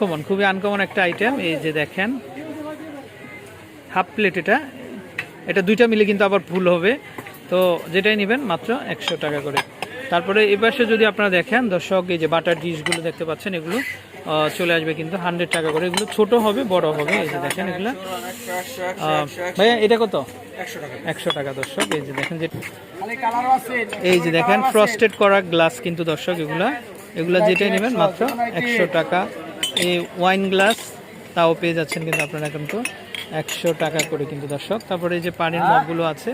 Common খুবই uncommon একটা item এই যে দেখেন। হাফ প্লেট এটা। এটা দুইটা মিলে কিন্তু আবার ফুল হবে। তো যেটাই নেবেন মাত্র একশো টাকা করে। তারপরে এই পাশে যদি আপনারা দেখেন, দর্শক, এই যে বাটার ডিশগুলো দেখতে পাচ্ছেন, এগুলো চলে আসবে কিন্তু হান্ড্রেড টাকা করে। এগুলো ছোট হবে, বড় হবে, এই যে দেখেন এগুলো। ভাইয়া, এটা কত? একশো টাকা, দর্শক, এই যে দেখেন যে এই যে দেখেন ফ্রস্টেড করা গ্লাস কিন্তু দর্শক, এগুলা। এগুলা যেটাই নেবেন মাত্র একশো টাকা। এই ওয়াইন গ্লাস তাও পেয়ে যাচ্ছেন কিন্তু আপনারা কিন্তু একশো টাকা করে কিন্তু দর্শক। তারপরে এই যে পানির মগগুলো আছে।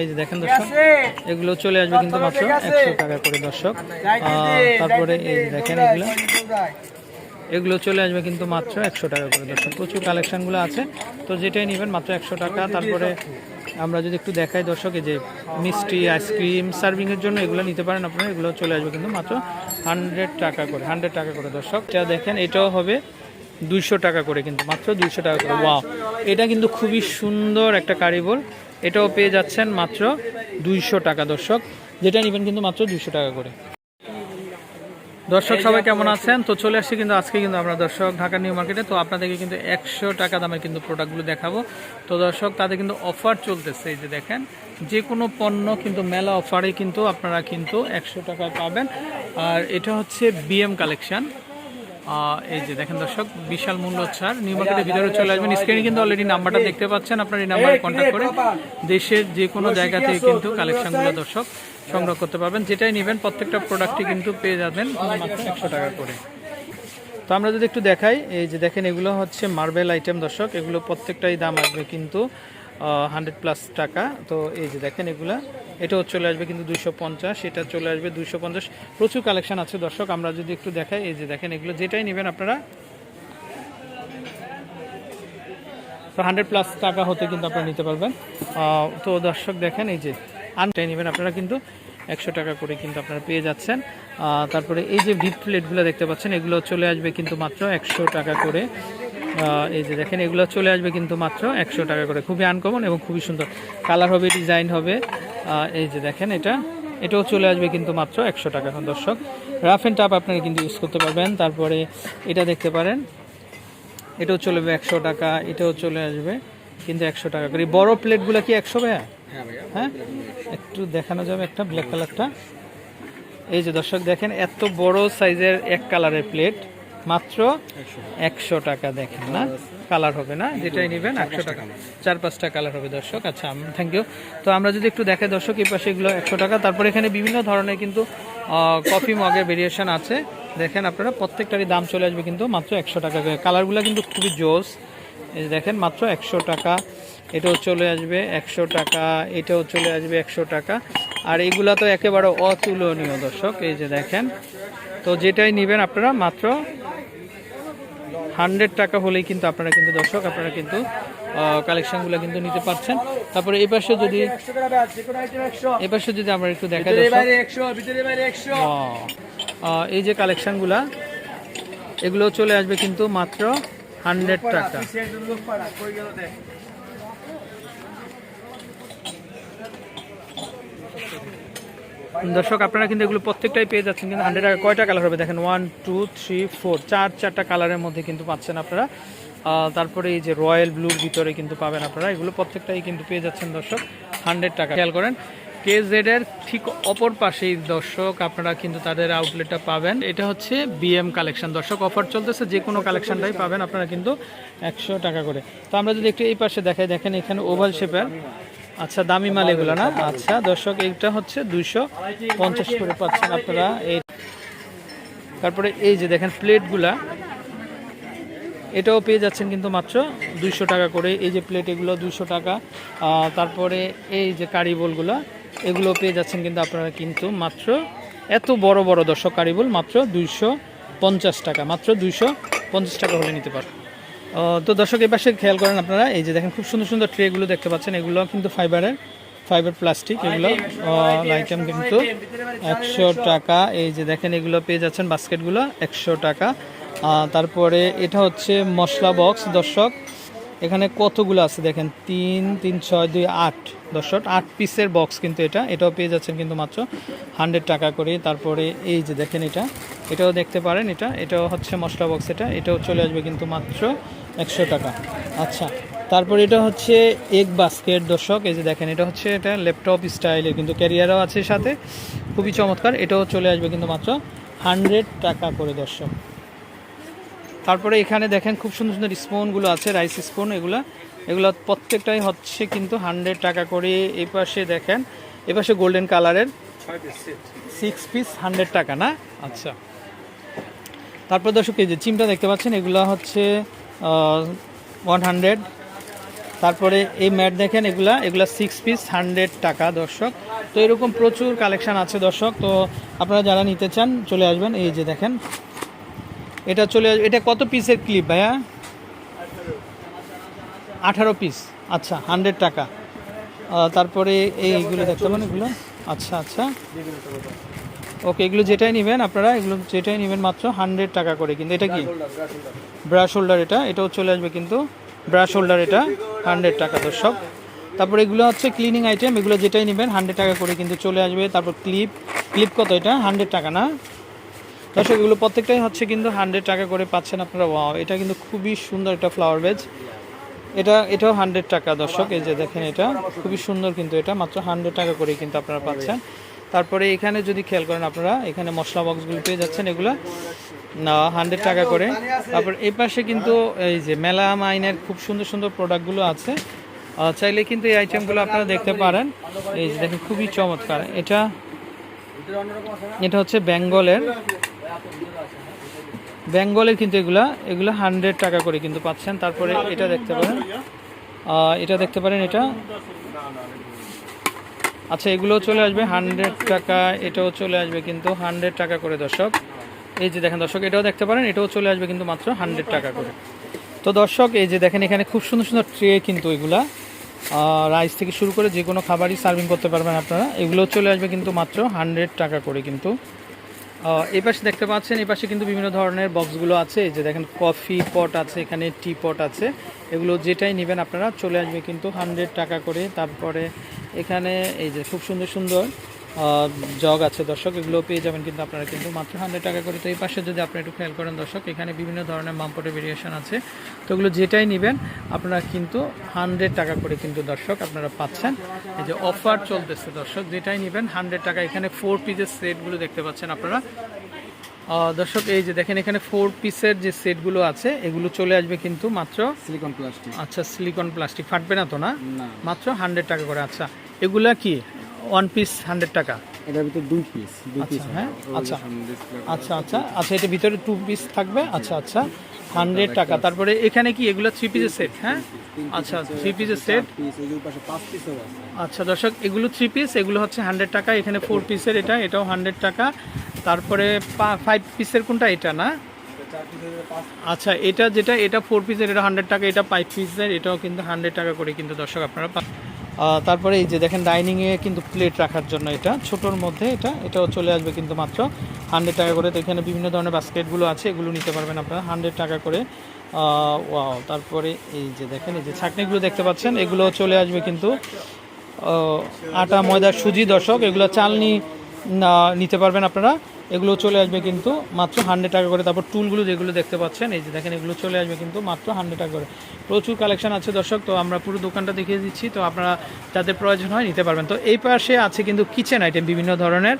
এই যে দেখেন দর্শক এগুলো চলে আসবে কিন্তু মাত্র একশো টাকা করে দর্শক। তারপরে এই যে দেখেন এগুলো। এগুলো চলে আসবে কিন্তু মাত্র একশো টাকা করে দর্শক। প্রচুর কালেকশনগুলো আছে। তো যেটাই নেবেন মাত্র একশো টাকা। তারপরে আমরা যদি একটু দেখাই দর্শক যে মিষ্টি, আইসক্রিম, সার্ভিংয়ের জন্য এগুলো নিতে পারেন আপনারা, এগুলো চলে আসবে কিন্তু মাত্র হান্ড্রেড টাকা করে, হান্ড্রেড টাকা করে দর্শক। এটা দেখেন, এটাও হবে দুইশো টাকা করে কিন্তু, মাত্র দুইশো টাকা করে, ওয়াও। এটা কিন্তু খুবই সুন্দর একটা কারিবল এটাও পেয়ে যাচ্ছেন মাত্র দুইশো টাকা দর্শক, যেটা নেবেন কিন্তু মাত্র দুইশো টাকা করে। দর্শক সবাই কেমন আছেন? তো চলে আসছি কিন্তু আজকে কিন্তু আমরা দর্শক ঢাকা নিউ মার্কেটে। তো আপনাদেরকে কিন্তু একশো টাকা দামের কিন্তু প্রোডাক্টগুলো দেখাবো। তো দর্শক তাদের কিন্তু অফার চলতেছে এই যে দেখেন। যে কোনো পণ্য কিন্তু মেলা অফারে কিন্তু আপনারা কিন্তু একশো টাকায় পাবেন। আর এটা হচ্ছে বিএম কালেকশন এই যে দেখেন দর্শক বিশাল মূল্য ছাড়। নিউ মার্কেটের ভিতরে চলে আসবেন। স্ক্রিনে কিন্তু অলরেডি নাম্বারটা দেখতে পাচ্ছেন। আপনার এই নাম্বারে কন্ট্যাক্ট করে দেশের যে কোনো জায়গা থেকে কিন্তু কালেকশনগুলো দর্শক সংগ্রহ করতে পারবেন। যেটাই নেবেন প্রত্যেকটা প্রোডাক্টই কিন্তু পেয়ে যাবেন মাত্র একশো টাকা করে। তো আমরা যদি একটু দেখাই এই যে দেখেন এগুলো হচ্ছে মার্বেল আইটেম দর্শক। এগুলো প্রত্যেকটাই দাম আসবে কিন্তু হান্ড্রেড প্লাস টাকা। তো এই যে দেখেন এগুলা, এটাও চলে আসবে কিন্তু দুইশো পঞ্চাশ, এটা চলে আসবে দুইশো পঞ্চাশ। প্রচুর কালেকশন আছে দর্শক, আমরা যদি একটু দেখাই, এই যে দেখেন এগুলো, যেটাই নেবেন আপনারা। তো হান্ড্রেড প্লাস টাকা হতে কিন্তু আপনারা নিতে পারবেন। তো দর্শক দেখেন এই যে, আনটাই নেবেন আপনারা কিন্তু, একশো টাকা করে কিন্তু আপনারা পেয়ে যাচ্ছেন। তারপরে এই যে ভিট প্লেটগুলো দেখতে পাচ্ছেন, এগুলো চলে আসবে কিন্তু মাত্র একশো টাকা করে। এই যে দেখেন এগুলো চলে আসবে কিন্তু মাত্র একশো টাকা করে। খুবই আনকমন এবং খুবই সুন্দর। কালার হবে ডিজাইন হবে। এই যে দেখেন এটা। এটাও চলে আসবে কিন্তু মাত্র একশো টাকা। এখন দর্শক রাফ অ্যান্ড টাপ আপনারা কিন্তু ইউজ করতে পারবেন। তারপরে এটা দেখতে পারেন। এটাও চলে যাবে একশো টাকা। এটাও চলে আসবে কিন্তু একশো টাকা করে। বড় প্লেটগুলো কি একশো ভাইয়া? হ্যাঁ একটু দেখানো যাবে একটা ব্ল্যাক কালারটা এই যে দর্শক দেখেন এত বড় সাইজের এক কালারের প্লেট মাত্র একশো। টাকা দেখেন না? কালার হবে না? যেটাই নেবেন একশো টাকা। চার পাঁচটা কালার হবে দর্শক। আচ্ছা থ্যাংক ইউ তো আমরা যদি একটু দেখাই দর্শক এই পাশে এগুলো একশো টাকা। তারপরে এখানে বিভিন্ন ধরনের কিন্তু কফি মগের ভেরিয়েশন আছে। দেখেন আপনারা প্রত্যেকটারই দাম চলে আসবে কিন্তু মাত্র একশো টাকা করে। কালারগুলো কিন্তু খুবই জোস। এই যে দেখেন মাত্র একশো টাকা। এটাও চলে আসবে একশো টাকা। এটাও চলে আসবে একশো টাকা। আর এগুলা তো একেবারে অতুলনীয় দর্শক। এই যে দেখেন তো যেটাই নেবেন আপনারা মাত্র হান্ড্রেড টাকা হলেই কিন্তু আপনারা কিন্তু দর্শক আপনারা কিন্তু কালেকশনগুলো কিন্তু নিতে পারছেন। তারপরে এই পাশে যদি এই পাশে যদি আমরা একটু দেখা যায় এই যে কালেকশনগুলা এগুলো চলে আসবে কিন্তু মাত্র হান্ড্রেড টাকা। দর্শক, আপনারা কিন্তু এগুলো প্রত্যেকটাই পেয়ে যাচ্ছেন, কিন্তু হান্ড্রেড টাকা কয়টা কালার হবে? দেখেন ওয়ান টু থ্রি ফোর চার, চারটা কালারের মধ্যে কিন্তু পাচ্ছেন আপনারা। তারপরে এই যে রয়্যাল ব্লুর ভিতরে কিন্তু পাবেন আপনারা। এগুলো প্রত্যেকটাই কিন্তু পেয়ে যাচ্ছেন দর্শক হান্ড্রেড টাকা। খেয়াল করেন কে এর ঠিক অপর পাশেই দর্শক, আপনারা কিন্তু তাদের আউটলেটটা পাবেন। এটা হচ্ছে বিএম কালেকশন দর্শক অফার চলতেছে, যে কোনো কালেকশনটাই পাবেন আপনারা কিন্তু একশো টাকা করে। তো আমরা যদি একটু এই পাশে দেখাই, দেখেন এখানে ওভাল শেপের আচ্ছা দামি মাল এগুলো না? আচ্ছা দর্শক, এইটা হচ্ছে দুইশো পঞ্চাশ করে পাচ্ছেন আপনারা। এই তারপরে এই যে দেখেন প্লেটগুলা, এটাও পেয়ে যাচ্ছেন কিন্তু মাত্র দুইশো টাকা করে। এই যে প্লেট, এগুলো দুইশো টাকা। তারপরে এই যে কারিবলগুলো এগুলো পেয়ে যাচ্ছেন কিন্তু আপনারা কিন্তু মাত্র এত বড় বড় দর্শক কারিবল মাত্র দুইশো পঞ্চাশ টাকা। মাত্র দুইশো পঞ্চাশ টাকা হলে নিতে পারেন তো দর্শক এই পাশে খেয়াল করেন আপনারা এই যে দেখেন খুব সুন্দর সুন্দর ট্রেগুলো দেখতে পাচ্ছেন এগুলো কিন্তু ফাইবারের ফাইবার প্লাস্টিক এগুলো আইটেম কিন্তু একশো টাকা এই যে দেখেন এগুলো পেয়ে যাচ্ছেন বাস্কেটগুলো একশো টাকা। তারপরে এটা হচ্ছে মশলা বক্স দর্শক। এখানে কতগুলো আছে দেখেন? তিন তিন, ছয়, দুই, আট। দশট আট পিসের বক্স কিন্তু এটা। এটাও পেয়ে যাচ্ছেন কিন্তু মাত্র হান্ড্রেড টাকা করে। তারপরে এই যে দেখেন এটা, এটাও দেখতে পারেন এটা। এটাও হচ্ছে মশলা বক্স এটা। এটাও চলে আসবে কিন্তু মাত্র একশো টাকা। আচ্ছা তারপর এটা হচ্ছে এগ বাস্কেট দর্শক। এই যে দেখেন, এটা হচ্ছে এটা ল্যাপটপ স্টাইলের কিন্তু ক্যারিয়ারও আছে সাথে। খুবই চমৎকার। এটাও চলে আসবে কিন্তু মাত্র হান্ড্রেড টাকা করে দর্শক। তারপরে এখানে দেখেন খুব সুন্দর সুন্দর স্পুনগুলো আছে রাইস স্পুন এগুলো। এগুলো প্রত্যেকটাই হচ্ছে কিন্তু হান্ড্রেড টাকা করে এই পাশে দেখেন এ পাশে গোল্ডেন কালারের সিক্স পিস হান্ড্রেড টাকা না? আচ্ছা। তারপর দর্শক এই যে চিমটা দেখতে পাচ্ছেন এগুলো হচ্ছে ওয়ান হান্ড্রেড তারপরে এই ম্যাট দেখেন এগুলা এগুলা সিক্স পিস হান্ড্রেড টাকা দর্শক। তো এরকম প্রচুর কালেকশান আছে দর্শক। তো আপনারা যারা নিতে চান চলে আসবেন। এই যে দেখেন এটা চলে এটা কত পিসের ক্লিপ ভাইয়া? আঠারো পিস আচ্ছা হান্ড্রেড টাকা। তারপরে এইগুলো দেখতে পাবেন এগুলো। আচ্ছা আচ্ছা। ওকে এগুলো যেটাই নেবেন আপনারা, এগুলো যেটাই নেবেন মাত্র হান্ড্রেড টাকা করে। কিন্তু এটা কি? ব্রাশ হোল্ডার এটা। এটাও চলে আসবে কিন্তু ব্রাশ হোল্ডার এটা হান্ড্রেড টাকা দর্শক। তারপর এগুলো হচ্ছে ক্লিনিং আইটেম এগুলো যেটাই নেবেন হান্ড্রেড টাকা করে কিন্তু চলে আসবে। তারপর ক্লিপ ক্লিপ কত এটা? হান্ড্রেড টাকা না? দর্শক, এগুলো প্রত্যেকটাই হচ্ছে কিন্তু হান্ড্রেড টাকা করে পাচ্ছেন আপনারা। ওয়াও এটা কিন্তু খুবই সুন্দর একটা ফ্লাওয়ার বেজ এটা, এটাও হান্ড্রেড টাকা দর্শক, এই যে দেখেন এটা। খুবই সুন্দর কিন্তু এটা, মাত্র হান্ড্রেড টাকা করে কিন্তু আপনারা পাচ্ছেন। তারপরে এখানে যদি খেয়াল করেন আপনারা, এখানে মশলা বক্সগুলো পেয়ে যাচ্ছেন, এগুলো হান্ড্রেড টাকা করে। তারপর এই পাশে কিন্তু এই যে মেলা মাইনের খুব সুন্দর সুন্দর প্রোডাক্টগুলো আছে। চাইলে কিন্তু এই আইটেমগুলো আপনারা দেখতে পারেন। এই যে দেখেন, খুবই চমৎকার। এটা এটা হচ্ছে বেঙ্গলের বেঙ্গলের কিন্তু এগুলা, এগুলো হান্ড্রেড টাকা করে কিন্তু পাচ্ছেন। তারপরে এটা দেখতে পারেন। এটা দেখতে পারেন এটা। আচ্ছা এগুলোও চলে আসবে হান্ড্রেড টাকা, এটাও চলে আসবে কিন্তু হান্ড্রেড টাকা করে, দর্শক। এই যে দেখেন দর্শক, এটাও দেখতে পারেন, এটাও চলে আসবে কিন্তু মাত্র হান্ড্রেড টাকা করে। তো দর্শক, এই যে দেখেন এখানে খুব সুন্দর সুন্দর ট্রে কিন্তু এগুলা। রাইস থেকে শুরু করে যে কোনো খাবারই সার্ভিং করতে পারবেন আপনারা। এগুলোও চলে আসবে কিন্তু মাত্র হান্ড্রেড টাকা করে কিন্তু। এই পাশে দেখতে পাচ্ছেন, এই পাশে কিন্তু বিভিন্ন ধরনের বক্সগুলো আছে। যে দেখেন, কফি পট আছে, এখানে টি পট আছে। এগুলো যেটাই নেবেন আপনারা, চলে আসবে কিন্তু হান্ড্রেড টাকা করে। তারপরে এখানে, এই যে খুব সুন্দর সুন্দর জগ আছে দর্শক এগুলো পেয়ে যাবেন কিন্তু আপনারা কিন্তু মাত্র হান্ড্রেড টাকা করে। তো এই পাশে যদি আপনি একটু খেয়াল করেন দর্শক এখানে বিভিন্ন ধরনের মামপটের ভেরিয়েশন আছে। তো এগুলো যেটাই নেবেন আপনারা কিন্তু হান্ড্রেড টাকা করে কিন্তু দর্শক আপনারা পাচ্ছেন। এই যে অফার চলতেছে দর্শক যেটাই নেবেন হান্ড্রেড টাকা। এখানে ফোর পিসের সেটগুলো দেখতে পাচ্ছেন আপনারা। দর্শক এই যে দেখেন এখানে ফোর পিসের যে সেটগুলো আছে এগুলো চলে আসবে কিন্তু মাত্র সিলিকন প্লাস্টিক আচ্ছা সিলিকন প্লাস্টিক ফাটবে না তো না? না। মাত্র হান্ড্রেড টাকা করে। আচ্ছা এগুলা কি? ওয়ান পিস হান্ড্রেড টাকা। এটার ভিতরে দুই পিস দুই আচ্ছা, পিস হ্যাঁ, আচ্ছা। আচ্ছা আচ্ছা। আচ্ছা এটা ভিতরে টু পিস থাকবে? আচ্ছা আচ্ছা। হান্ড্রেড টাকা। তারপরে এখানে কি? এগুলো থ্রি পিসের সেট হ্যাঁ? আচ্ছা থ্রি পিসের সেট আচ্ছা দর্শক এগুলো থ্রি পিস এগুলো হচ্ছে হান্ড্রেড টাকা। এখানে ফোর পিসের এটা এটাও হান্ড্রেড টাকা। তারপরে ফাইভ পিসের কোনটা? এটা না? আচ্ছা এটা যেটা এটা ফোর পিসের এটা হান্ড্রেড টাকা এটা ফাইভ পিসের এটাও কিন্তু হান্ড্রেড টাকা করে কিন্তু দর্শক আপনারা তারপরে এই যে দেখেন ডাইনিংয়ে কিন্তু প্লেট রাখার জন্য এটা। ছোটোর মধ্যে এটা, এটাও চলে আসবে কিন্তু মাত্র হান্ড্রেড টাকা করে। তো এখানে বিভিন্ন ধরনের বাস্কেটগুলো আছে, এগুলো নিতে পারবেন আপনারা হান্ড্রেড টাকা করে। ওয়াও তারপরে এই যে দেখেন, এই যে ছাকনিগুলো দেখতে পাচ্ছেন এগুলো চলে আসবে কিন্তু আটা ময়দা সুজি দর্শক, এগুলো চালনি নিতে পারবেন আপনারা। এগুলো চলে আসবে কিন্তু মাত্র হান্ড্রেড টাকা করে। তারপর টুলগুলো যেগুলো দেখতে পাচ্ছেন, এই যে দেখেন এগুলো চলে আসবে কিন্তু মাত্র হান্ড্রেড টাকা করে। প্রচুর কালেকশন আছে দর্শক, তো আমরা পুরো দোকানটা দেখিয়ে দিচ্ছি। তো আপনারা যাদের প্রয়োজন হয় নিতে পারবেন। তো এই পাশে আছে কিন্তু কিচেন আইটেম বিভিন্ন ধরনের।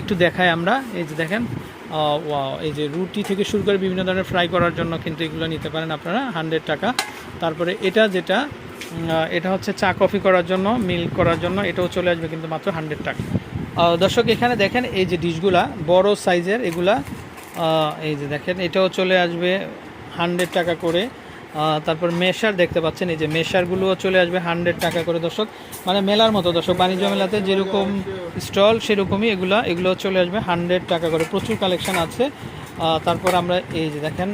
একটু দেখায় আমরা। এই যে দেখেন এই যে রুটি থেকে শুরু করে বিভিন্ন ধরনের ফ্রাই করার জন্য কিন্তু এগুলো নিতে পারেন আপনারা হান্ড্রেড টাকা। তারপরে এটা যেটা এটা হচ্ছে চা কফি করার জন্য মিল্ক করার জন্য, এটাও চলে আসবে কিন্তু মাত্র হান্ড্রেড টাকা। দর্শক, এখানে দেখেন এই যে ডিশগুলা, বড় সাইজের এগুলা এই যে দেখেন, এটাও চলে আসবে হান্ড্রেড টাকা করে। তারপর মেশার দেখতে পাচ্ছেন, এই যে মেশারগুলোও চলে আসবে হান্ড্রেড টাকা করে, দর্শক। মানে মেলার মতো, দর্শক, বাণিজ্য মেলাতে যেরকম স্টল, সেরকমই এগুলা এগুলো চলে আসবে হান্ড্রেড টাকা করে। প্রচুর কালেকশন আছে। তারপর আমরা এই যে দেখেন,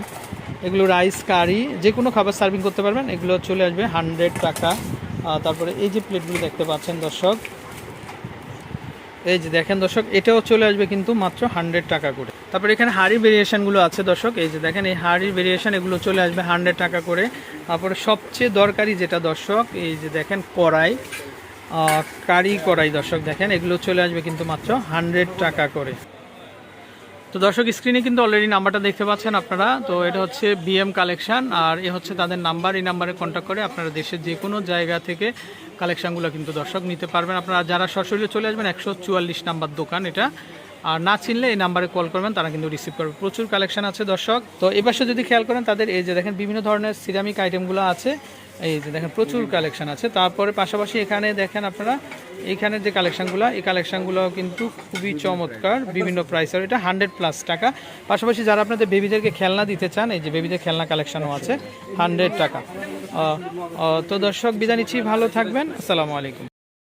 এগুলো রাইস কারি যে কোনো খাবার সার্ভিং করতে পারবেন, এগুলো চলে আসবে হান্ড্রেড টাকা। তারপরে এই যে প্লেটগুলো দেখতে পাচ্ছেন, দর্শক এই যে দেখেন দর্শক, এটাও চলে আসবে কিন্তু মাত্র হান্ড্রেড টাকা করে। তারপর এখানে হাড়ির ভেরিয়েশানগুলো আছে দর্শক, এই যে দেখেন, এই হাড়ির ভেরিয়েশান এগুলো চলে আসবে হান্ড্রেড টাকা করে। তারপরে সবচেয়ে দরকারি যেটা দর্শক, এই যে দেখেন কড়াই কারি কড়াই দর্শক দেখেন, এগুলো চলে আসবে কিন্তু মাত্র হান্ড্রেড টাকা করে। তো দর্শক স্ক্রিনে কিন্তু অলরেডি নাম্বারটা দেখতে পাচ্ছেন আপনারা। তো এটা হচ্ছে বিএম কালেকশন আর এ হচ্ছে তাদের নাম্বার এই নাম্বারে কন্ট্যাক্ট করে আপনারা দেশের যে কোনো জায়গা থেকে কালেকশানগুলো কিন্তু দর্শক নিতে পারবেন। আপনারা যারা সরাসরি চলে আসবেন, একশো চুয়াল্লিশ নাম্বার দোকান এটা। আর না চিনলে এই নাম্বারে কল করবেন, তারা কিন্তু রিসিভ করবে। প্রচুর কালেকশন আছে দর্শক। তো এপাশে যদি খেয়াল করেন, তাদের এই যে দেখেন বিভিন্ন ধরনের সিরামিক আইটেমগুলো আছে, এই যে দেখেন প্রচুর কালেকশন আছে। তারপরে পাশাপাশি এখানে দেখেন আপনারা, এইখানে যে কালেকশনগুলো এই কালেকশনগুলো কিন্তু খুবই চমৎকার, বিভিন্ন প্রাইসের এটা হান্ড্রেড প্লাস টাকা। পাশাপাশি যারা আপনাদের বেবিদেরকে খেলনা দিতে চান, এই যে বেবিদের খেলনা কালেকশনও আছে হান্ড্রেড টাকা। তো দর্শক, বিদায় নিচ্ছি, ভালো থাকবেন। আসসালামু আলাইকুম।